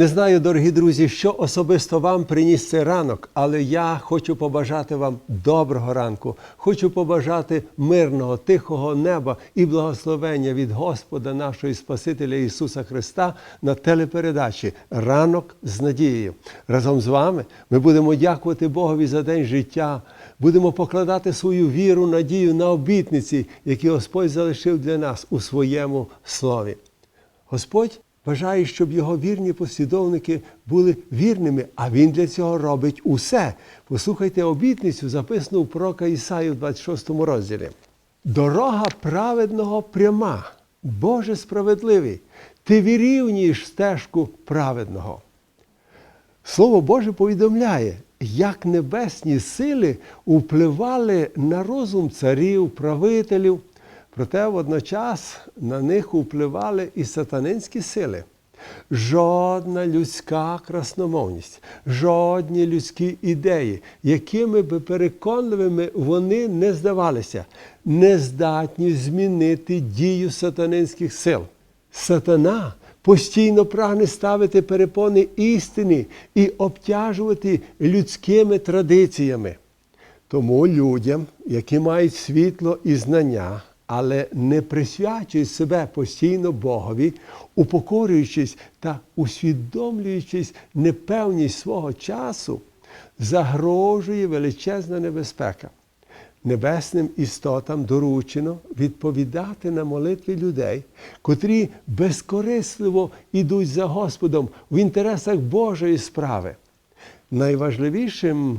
Не знаю, дорогі друзі, що особисто вам приніс цей ранок, але я хочу побажати вам доброго ранку. Хочу побажати мирного, тихого неба і благословення від Господа нашого і Спасителя Ісуса Христа на телепередачі Ранок з надією. Разом з вами ми будемо дякувати Богові за день життя. Будемо покладати свою віру, надію на обітниці, які Господь залишив для нас у своєму слові. Господь бажає, щоб його вірні послідовники були вірними, а він для цього робить усе. Послухайте обітницю, записану в пророка Ісаю в 26 розділі. Дорога праведного пряма, Боже справедливий, ти вирівнюєш стежку праведного. Слово Боже повідомляє, як небесні сили впливали на розум царів, правителів, проте водночас на них впливали і сатанинські сили. Жодна людська красномовність, жодні людські ідеї, якими би переконливими вони не здавалися, не здатні змінити дію сатанинських сил. Сатана постійно прагне ставити перепони істини і обтяжувати людськими традиціями. Тому людям, які мають світло і знання, але не присвячують себе постійно Богові, упокорюючись та усвідомлюючись непевність свого часу, загрожує величезна небезпека. Небесним істотам доручено відповідати на молитви людей, котрі безкорисливо йдуть за Господом в інтересах Божої справи. Найважливішим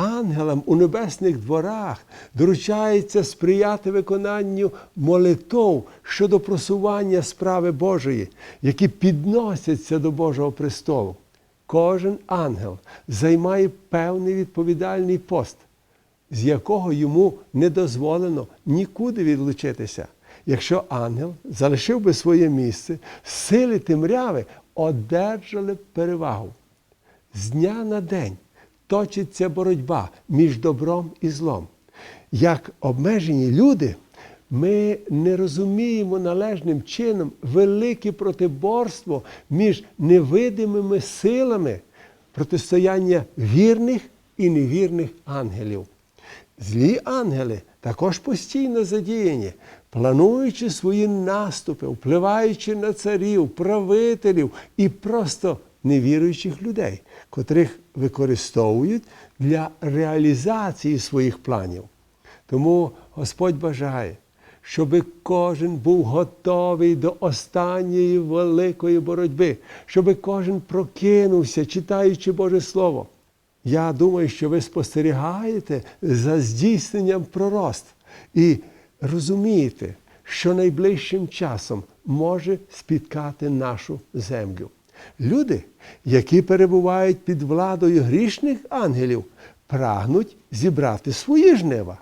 ангелам у небесних дворах доручається сприяти виконанню молитов щодо просування справи Божої, які підносяться до Божого престолу. Кожен ангел займає певний відповідальний пост з якого йому не дозволено нікуди відлучитися. Якщо ангел залишив би своє місце, сили темряви одержали перевагу. З дня на день точиться боротьба між добром і злом. Як обмежені люди, ми не розуміємо належним чином велике протиборство між невидимими силами протистояння вірних і невірних ангелів. Злі ангели також постійно задіяні, плануючи свої наступи, впливаючи на царів, правителів і просто невіруючих людей, котрих використовують для реалізації своїх планів. Тому Господь бажає, щоб кожен був готовий до останньої великої боротьби, щоб кожен прокинувся, читаючи Боже Слово. Я думаю, що ви спостерігаєте за здійсненням пророцтв і розумієте, що найближчим часом може спіткати нашу землю. Люди, які перебувають під владою грішних ангелів, прагнуть зібрати свої жнива.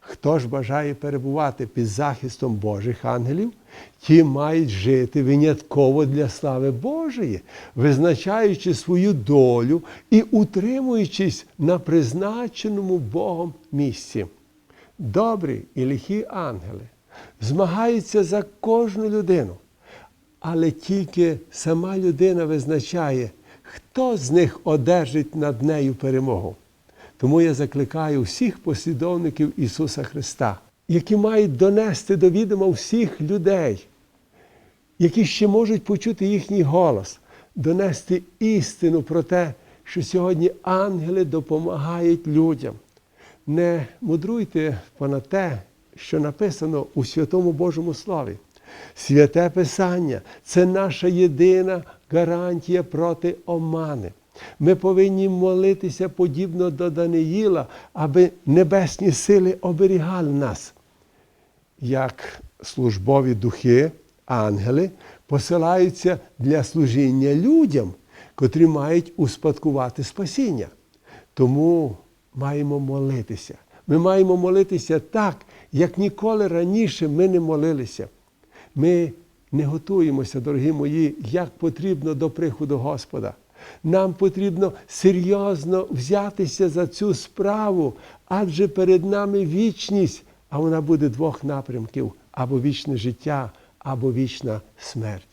Хто ж бажає перебувати під захистом Божих ангелів, ті мають жити винятково для слави Божої, визначаючи свою долю і утримуючись на призначеному Богом місці. Добрі і лихі ангели змагаються за кожну людину, але тільки сама людина визначає, хто з них одержить над нею перемогу. Тому я закликаю всіх послідовників Ісуса Христа, які мають донести до відома всіх людей, які ще можуть почути їхній голос, донести істину про те, що сьогодні ангели допомагають людям. Не мудруйте понад те, що написано у Святому Божому Слові. Святе Писання це наша єдина гарантія проти омани. Ми повинні молитися подібно до Даниїла, аби небесні сили оберігали нас. Як службові духи, ангели посилаються для служіння людям, котрі мають успадкувати спасіння. Тому маємо молитися. Ми маємо молитися так, як ніколи раніше ми не молилися. Ми не готуємося, дорогі мої, як потрібно до приходу Господа. Нам потрібно серйозно взятися за цю справу, адже перед нами вічність, а вона буде двох напрямків: або вічне життя, або вічна смерть.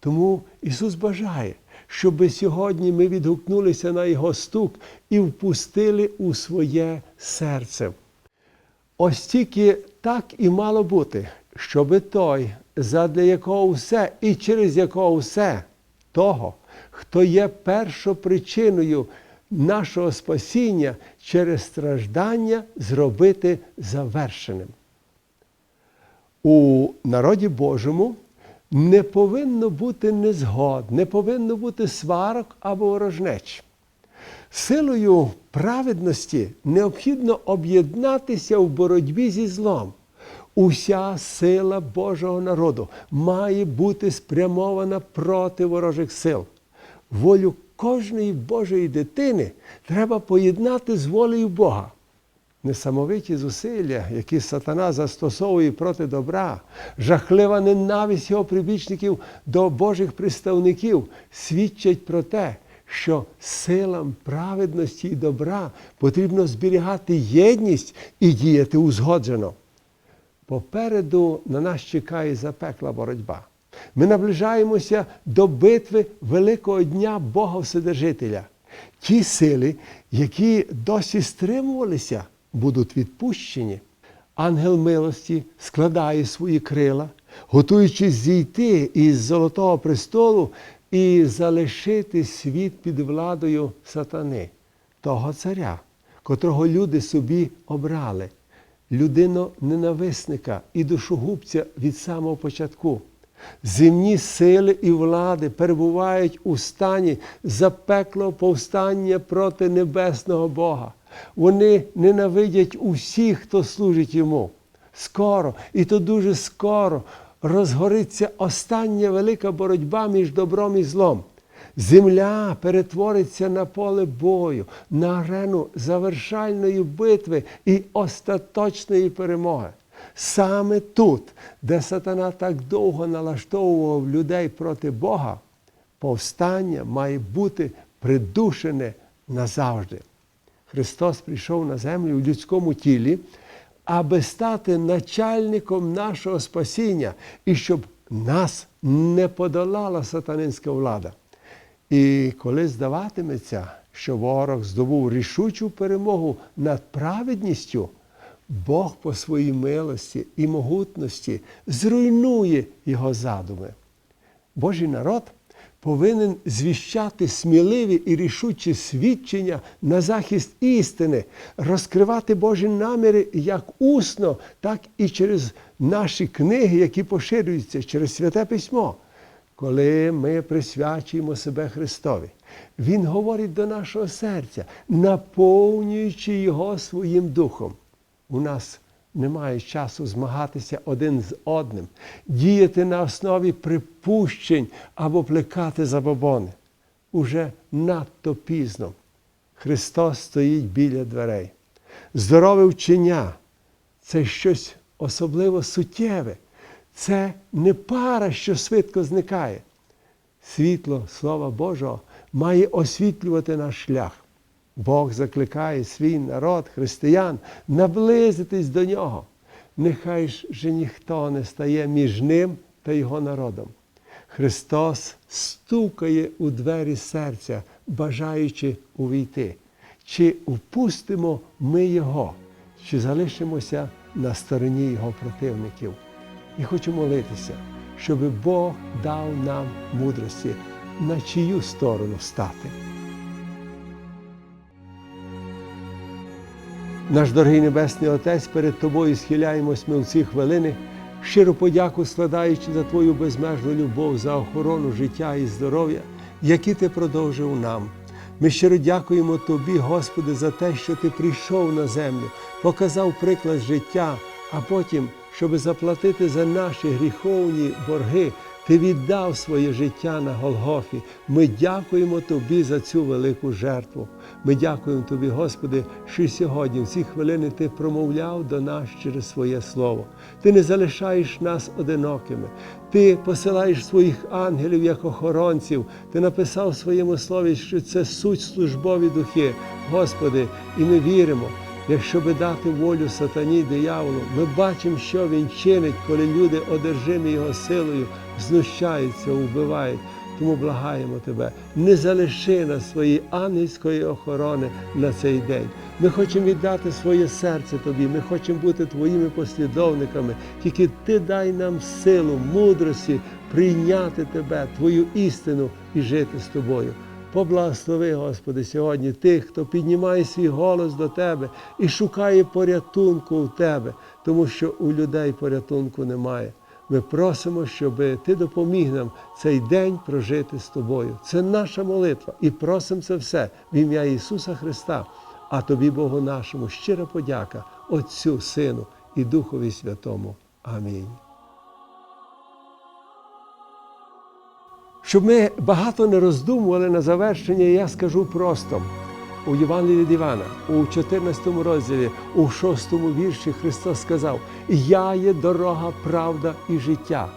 Тому Ісус бажає, щоб сьогодні ми відгукнулися на Його стук і впустили у своє серце. Ось тільки так і мало бути, щоби той, задля якого все і через якого все, того, хто є першопричиною нашого спасіння через страждання, зробити завершеним. У народі Божому не повинно бути незгод, не повинно бути сварок або ворожнеч. Силою праведності необхідно об'єднатися в боротьбі зі злом. Уся сила Божого народу має бути спрямована проти ворожих сил. Волю кожної Божої дитини треба поєднати з волею Бога. Несамовиті зусилля, які сатана застосовує проти добра, жахлива ненависть його прибічників до Божих представників, свідчать про те, що силам праведності і добра потрібно зберігати єдність і діяти узгоджено. Попереду на нас чекає запекла боротьба. Ми наближаємося до битви великого дня Бога Вседержителя. Ті сили, які досі стримувалися, будуть відпущені. Ангел милості складає свої крила, готуючись зійти із Золотого престолу і залишити світ під владою сатани, того царя, котрого люди собі обрали, людину ненависника і душогубця від самого початку. Земні сили і влади перебувають у стані запеклого повстання проти небесного Бога. Вони ненавидять усіх, хто служить йому. Скоро, і то дуже скоро, розгориться остання велика боротьба між добром і злом. Земля перетвориться на поле бою, на арену завершальної битви і остаточної перемоги. Саме тут, де сатана так довго налаштовував людей проти Бога, повстання має бути придушене назавжди. Христос прийшов на землю в людському тілі, аби стати начальником нашого спасіння і щоб нас не подолала сатанинська влада. І коли здаватиметься, що ворог здобув рішучу перемогу над праведністю, Бог по своїй милості і могутності зруйнує його задуми. Божий народ повинен звіщати сміливі і рішучі свідчення на захист істини, розкривати Божі наміри як усно, так і через наші книги, які поширюються через Святе Письмо. Коли ми присвячуємо себе Христові, Він говорить до нашого серця, наповнюючи його своїм духом. У нас немає часу змагатися один з одним, діяти на основі припущень або плекати забобони. Уже надто пізно. Христос стоїть біля дверей. Здорове вчення це щось особливо суттєве. Це не пара, що швидко зникає. Світло Слова Божого має освітлювати наш шлях. Бог закликає свій народ, християн, наблизитись до нього. Нехай же ніхто не стає між ним та його народом. Христос стукає у двері серця, бажаючи увійти. Чи впустимо ми Його, чи залишимося на стороні Його противників? І хочу молитися, щоб Бог дав нам мудрості, на чию сторону стати. Наш дорогий Небесний Отець, перед Тобою схиляємось ми в ці хвилини, щиро подяку складаючи за Твою безмежну любов, за охорону життя і здоров'я, які Ти продовжив нам. Ми щиро дякуємо Тобі, Господи, за те, що Ти прийшов на землю, показав приклад життя, а потім, щоб заплатити за наші гріховні борги, Ти віддав своє життя на Голгофі. Ми дякуємо Тобі за цю велику жертву. Ми дякуємо Тобі, Господи, що сьогодні, в ці хвилини, Ти промовляв до нас через своє Слово. Ти не залишаєш нас одинокими. Ти посилаєш своїх ангелів як охоронців. Ти написав в своєму слові, що це суть службові духи. Господи, і ми віримо. Якщо би дати волю сатані дияволу, ми бачимо, що він чинить, коли люди, одержимі його силою, знущаються, вбивають. Тому благаємо тебе, не залиши нас своєї ангельської охорони на цей день. Ми хочемо віддати своє серце тобі, ми хочемо бути твоїми послідовниками. Тільки ти дай нам силу, мудрості прийняти тебе, твою істину і жити з тобою. Поблагослови, Господи, сьогодні тих, хто піднімає свій голос до Тебе і шукає порятунку в Тебе, тому що у людей порятунку немає. Ми просимо, щоб Ти допоміг нам цей день прожити з тобою. Це наша молитва і просимо це все в ім'я Ісуса Христа. А тобі, Богу нашому, щира подяка Отцю, Сину і Духові Святому. Амінь. Щоб ми багато не роздумували на завершення, я скажу просто. У Євангелії від Івана, у 14 розділі, у 6 вірші Христос сказав: Я є дорога, правда і життя.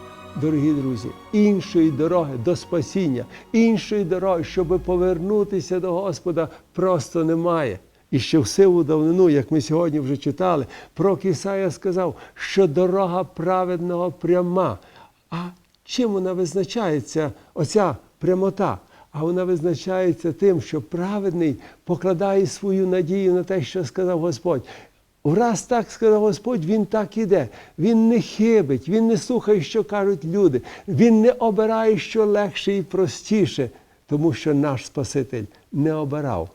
Дорогі друзі, іншої дороги до спасіння, іншої дороги, щоб повернутися до Господа, просто немає. І ще в сиву давнину, як ми сьогодні вже читали, пророк Ісая сказав, що дорога праведного пряма. А чим вона визначається, оця прямота? А вона визначається тим, що праведний покладає свою надію на те, що сказав Господь. Враз так сказав Господь, він так іде. Він не хибить, він не слухає, що кажуть люди. Він не обирає, що легше і простіше, тому що наш Спаситель не обирав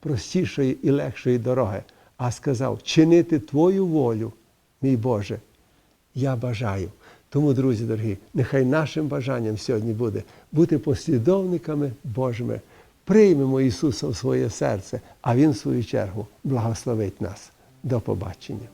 простішої і легшої дороги, а сказав: чинити Твою волю, мій Боже, я бажаю. Тому, друзі дорогі, нехай нашим бажанням сьогодні буде бути послідовниками Божими. Приймемо Ісуса в своє серце, а Він, в свою чергу, благословить нас. До побачення.